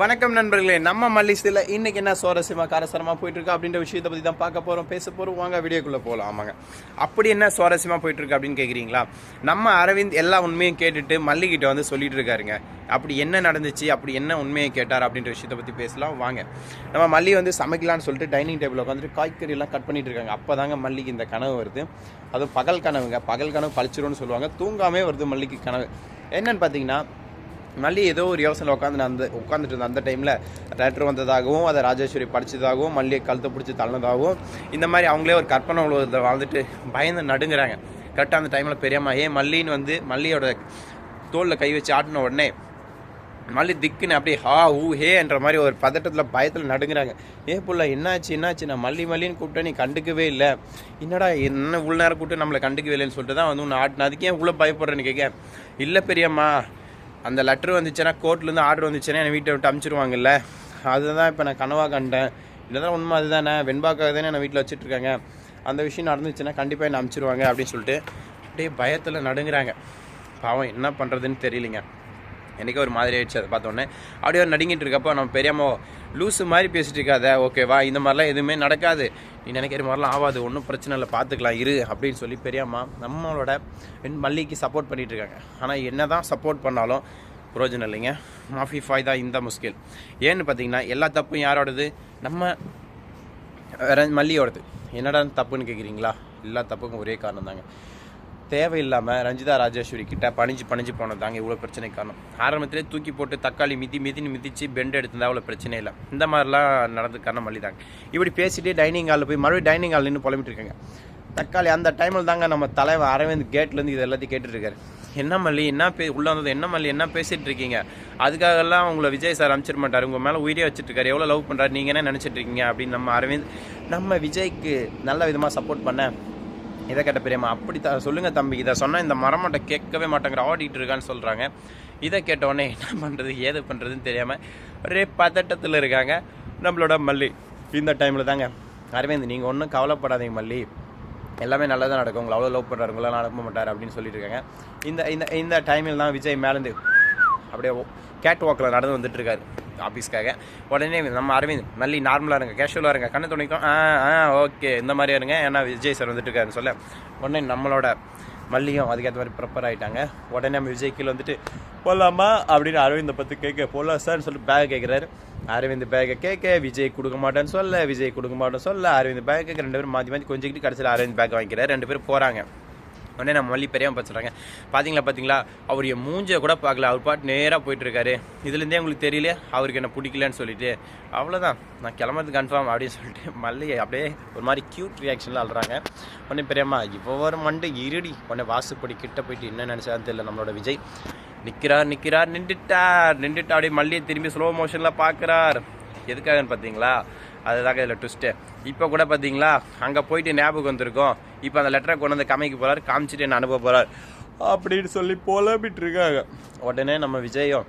வணக்கம் நண்பர்களே நம்ம மல்லிஸ்டில் இன்னைக்கு என்ன சுவாரஸ்யமாக காரசாரமாக போயிட்டுருக்கு அப்படின்ற விஷயத்தை பற்றி தான் பார்க்க போகிறோம் பேச போகிறோம் வாங்க வீடியோக்குள்ளே போகலாம் ஆமாங்க அப்படி என்ன சுவாரஸ்யமாக போயிட்டுருக்கு அப்படின்னு கேட்குறீங்களா நம்ம அரவிந்த் எல்லா உண்மையும் கேட்டுட்டு மல்லிகிட்ட வந்து சொல்லிட்டு இருக்காருங்க. அப்படி என்ன நடந்துச்சு? அப்படி என்ன உண்மையை கேட்டார் அப்படின்ற விஷயத்தை பற்றி பேசலாம். வாங்க. நம்ம மல்லி வந்து சமைக்கலான்னு சொல்லிட்டு டைனிங் டேபிள் உட்காந்துட்டு காய்கறியெல்லாம் கட் பண்ணிட்டு இருக்காங்க. அப்பதாங்க மல்லிக்கு இந்த கனவு வருது. அதுவும் பகல் கனவுங்க. பகல் கனவு பழிச்சிரும்னு சொல்லுவாங்க. தூங்காமே வருது மல்லிக்கு கனவு. என்னன்னு பார்த்தீங்கன்னா மல்லி ஏதோ ஒரு யோசனை உட்காந்து அந்த உட்காந்துட்டு இருந்த அந்த டைமில் லெட்டர் வந்ததாகவும் அதை ராஜேஸ்வரி படித்ததாகவும் மல்லியை கழுத்தை பிடிச்சி தள்ளதாகவும் இந்த மாதிரி அவங்களே ஒரு கற்பனை உலகத்தை வாழ்ந்துட்டு பயந்து நடுங்கிறாங்க. கரெக்டாக அந்த டைமில் பெரியம்மா ஏன் மல்லின்னு வந்து மல்லியோட தோலில் கை வச்சு ஆட்டின உடனே மல்லி திக்குன்னு அப்படியே ஹா ஊ ஹே என்ற மாதிரி ஒரு பதட்டத்தில் பயத்தில் நடுங்குறாங்க. ஏ புள்ள என்னாச்சு என்னாச்சு? நான் மல்லி மல்லின்னு கூப்பிட்டு நீ கண்டுக்கவே இல்லை. என்னடா என்ன உள்ள நேரம் கூப்பிட்டு நம்மளை கண்டுக்கவே இல்லைன்னு சொல்லிட்டு தான் வந்து உன்னை ஆட்டினா அதுக்கே ஏன் பயப்படுறேன்னு கேட்க? இல்லை பெரியம்மா அந்த லெட்ரு வந்துச்சுன்னா கோர்ட்லேருந்து ஆர்டர் வந்துச்சுன்னா என்னை வீட்டை விட்டு அமுச்சிருவாங்கல்ல. அதுதான் இப்போ நான் கனவாக கண்டேன். இதுதான் உண்மை அதுதானே. வெண்பாக்காக தானே நான் வீட்டில் வச்சுட்ருக்காங்க அந்த விஷயம் நடந்துச்சுன்னா கண்டிப்பாக என்ன அமுச்சிருவாங்க அப்படின்னு சொல்லிட்டு அப்படியே பயத்தில் நடுங்குறாங்க. பாவம் என்ன பண்ணுறதுன்னு தெரியலிங்க. எனக்கே ஒரு மாதிரி ஆயிடுச்சு அதை பார்த்தோன்னே அப்படியே ஒரு நடுங்கிட்டு இருக்கப்போ நம்ம பெரியம்மா லூஸு மாதிரி பேசிட்டு இருக்காத ஓகேவா இந்த மாதிரிலாம் எதுவுமே நடக்காது. நீ நினைக்கிற மாதிரிலாம் ஆகாது ஒன்றும் பிரச்சனை இல்லை பார்த்துக்கலாம் இரு அப்படின்னு சொல்லி பெரியம்மா நம்மளோட மல்லிக்கு சப்போர்ட் பண்ணிகிட்டு இருக்காங்க. ஆனால் என்ன தான் சப்போர்ட் பண்ணாலும் புரோஜனம் இல்லைங்க. மாஃபி ஃபாய் தான் இந்த முஸ்கில். ஏன்னு பார்த்தீங்கன்னா எல்லா தப்பும் யாரோடது? நம்ம வேற மல்லியோடது. என்னடா தப்புன்னு கேட்குறீங்களா எல்லா தப்புக்கும் ஒரே காரணம் தாங்க தேவையில்லாமல் ரஞ்சிதா ராஜேஸ்வரி கிட்ட பணிஞ்சு பணிஞ்சு போனது தாங்க இவ்வளோ பிரச்சனை காரணம். ஆரம்பத்திலே தூக்கி போட்டு தக்காளி மிதி மிதின்னு மிதிச்சு பெண்ட் எடுத்திருந்தா அவ்வளோ பிரச்சனை இல்லை. இந்த மாதிரிலாம் நடந்து காரணம் மல்லி தாங்க இப்படி பேசிட்டு டைனிங் ஹாலில் போய் மறுபடியும் டைனிங் ஹால் நின்று புலம்பிட்டு இருக்காங்க. தக்காளி அந்த டைமில் தாங்க நம்ம தலைவர் அரவிந்த் கேட்லேருந்து இது எல்லாத்தையும் கேட்டுட்டு இருக்காரு. என்ன மல்லி என்ன பே உள்ள வந்தது என்ன மல்லி என்ன பேசிட்டு இருக்கீங்க? அதுக்காகலாம் உங்களை விஜய் சார் அனுப்பிச்சிட மாட்டார். உங்கள் மேலே உயிரே வச்சுட்டுருக்காரு எவ்வளோ லவ் பண்ணுறாரு நீங்கள் என்ன நினச்சிட்டு இருக்கீங்க? அப்படின்னு நம்ம அரவிந்த் நம்ம விஜய்க்கு நல்ல விதமாக சப்போர்ட் பண்ண இதை கேட்ட பெரியம்மா? அப்படி த சொல்லுங்கள் தம்பி. இதை சொன்னால் இந்த மரமட்ட கேட்கவே மாட்டேங்கிற ஆடிட்டு இருக்கான்னு சொல்கிறாங்க இதை கேட்டோடனே என்ன பண்ணுறது ஏது பண்ணுறதுன்னு தெரியாமல் ஒரே பதட்டத்தில் இருக்காங்க நம்மளோட மல்லி. இந்த டைமில் தாங்க. அரவிந்த் நீங்கள் ஒன்றும் கவலைப்படாதீங்க மல்லி. எல்லாமே நல்லதாக நடக்கும். உங்களை அவ்வளோ லவ் பண்ணுறாரு நடக்க மாட்டார் அப்படின்னு சொல்லிட்டு இருக்காங்க. இந்த இந்த இந்த டைமில் தான் விஜய் மேலேருந்து அப்படியே கேட் வாக்கில் நடந்து வந்துட்டுருக்காரு ஆஃபீஸ்க்காக உடனே நம்ம அரவிந்த் மல்லி நார்மலாக இருங்க கேஷுவலாக இருங்க கண்ணு துணிக்கும் ஆ ஆ ஓகே இந்த மாதிரி இருங்க. ஏன்னா விஜய் சார் வந்துட்டு இருக்காருன்னு சொல்ல. உடனே நம்மளோட மல்லியும் அதுக்கேற்ற மாதிரி ப்ரிப்பேர் ஆகிட்டாங்க உடனே நம்ம விஜய் கீழே வந்துட்டு போகலாமா அப்படின்னு அரவிந்தை பற்றி கேட்க போகலாம் சார்னு சொல்லிட்டு பேக் கேட்குறாரு அரவிந்த் பேக்கை கேட்க விஜய் கொடுக்க மாட்டேன்னு சொல்ல விஜய் கொடுக்க மாட்டேன்னு சொல்ல அரவிந்த் பேக் ரெண்டு பேரும் மாற்றி மாற்றி கொஞ்சிக்கிட்டு கடைசியில் அரவிந்த் பேக் வாங்கிக்கிறார். ரெண்டு பேரும் போகிறாங்க உடனே நம்ம மல்லி பெரியாம பார்த்துறாங்க பார்த்தீங்களா பார்த்தீங்களா அவர் என் மூஞ்ச கூட பார்க்கல. அவர் பாட்டு நேராக போயிட்டுருக்காரு. இதுலேருந்தே உங்களுக்கு தெரியல அவருக்கு என்ன பிடிக்கலன்னு சொல்லிட்டு. அவ்வளோதான் நான் கிளம்புறது கன்ஃபார்ம் அப்படின்னு சொல்லிட்டு மல்லி அப்படியே ஒரு மாதிரி க்யூட் ரியாக்ஷனில் அழுறாங்க. உடனே பெரியம்மா இப்போ ஒரு மண்டை இருடி. உடனே வாசுப்படி கிட்ட போயிட்டு என்ன நினச்சான்னு தெரியல நம்மளோட விஜய். நிற்கிறார் நிற்கிறார் நின்றுட்டார் நின்றுட்டு அப்படியே மல்லியை திரும்பி ஸ்லோ மோஷனில் பார்க்குறார் எதுக்காகன்னு பார்த்தீங்களா அதுதாங்க இதில் ட்விஸ்ட்டு இப்போ கூட பார்த்தீங்களா அங்கே போயிட்டு ஞாபகம் வந்திருக்கோம். இப்போ அந்த லெட்டரை கொண்டு வந்து கமைக்கு போகிறார் காமிச்சிட்டு என்ன அனுப்ப போகிறார் அப்படின்னு சொல்லி புலம்பிட்டு இருக்காங்க. உடனே நம்ம விஜயம்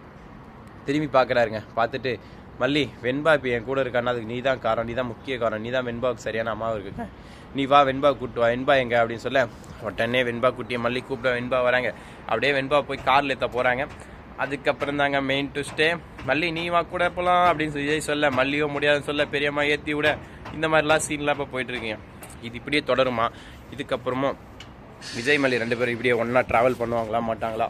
திரும்பி பார்க்குறாருங்க பார்த்துட்டு மல்லி வெண்பா இப்போ என் கூட இருக்கான்னா அதுக்கு நீ தான் காரணம் நீ தான் முக்கிய காரணம் நீ தான் வெண்பாவுக்கு சரியான அம்மாவும் இருக்குங்க நீ வா வெண்பா கூப்பிட்டு வா வெண்பா எங்க? அப்படின்னு சொல்ல உடனே வெண்பா குட்டியை மல்லி கூப்பிட வெண்பா வராங்க. அப்படியே வெண்பா போய் காரில் ஏற்ற போகிறாங்க அதுக்கப்புறம் தாங்க மெயின் ட்விஸ்ட்டே மல்லி நீ வா கூட போகலாம் அப்படின்னு சொல்லி விஜய் சொல்ல மல்லியோ முடியாதுன்னு சொல்ல பெரியம்மா ஏற்றி விட இந்த மாதிரிலாம் சீன்லாம் இப்போ போயிட்டுருக்கீங்க. இது இப்படியே தொடருமா? இதுக்கப்புறமும் விஜய் மல்லி ரெண்டு பேரும் இப்படியே ஒன்றா ட்ராவல் பண்ணுவாங்களா மாட்டாங்களா?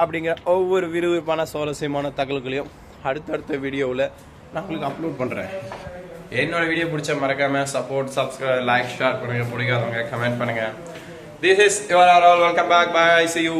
அப்படிங்கிற ஒவ்வொரு விறுவிறுப்பான சுவாரஸ்யமான தகவல்களையும் அடுத்தடுத்த வீடியோவில் நான் உங்களுக்கு அப்லோட் பண்ணுறேன் என்னோட வீடியோ பிடிச்ச மறக்காம சப்போர்ட் சப்ஸ்கிரைப் லைக் ஷேர் பண்ணுங்கள் பிடிக்காதவங்க கமெண்ட் பண்ணுங்கள் this is your all welcome back bye see you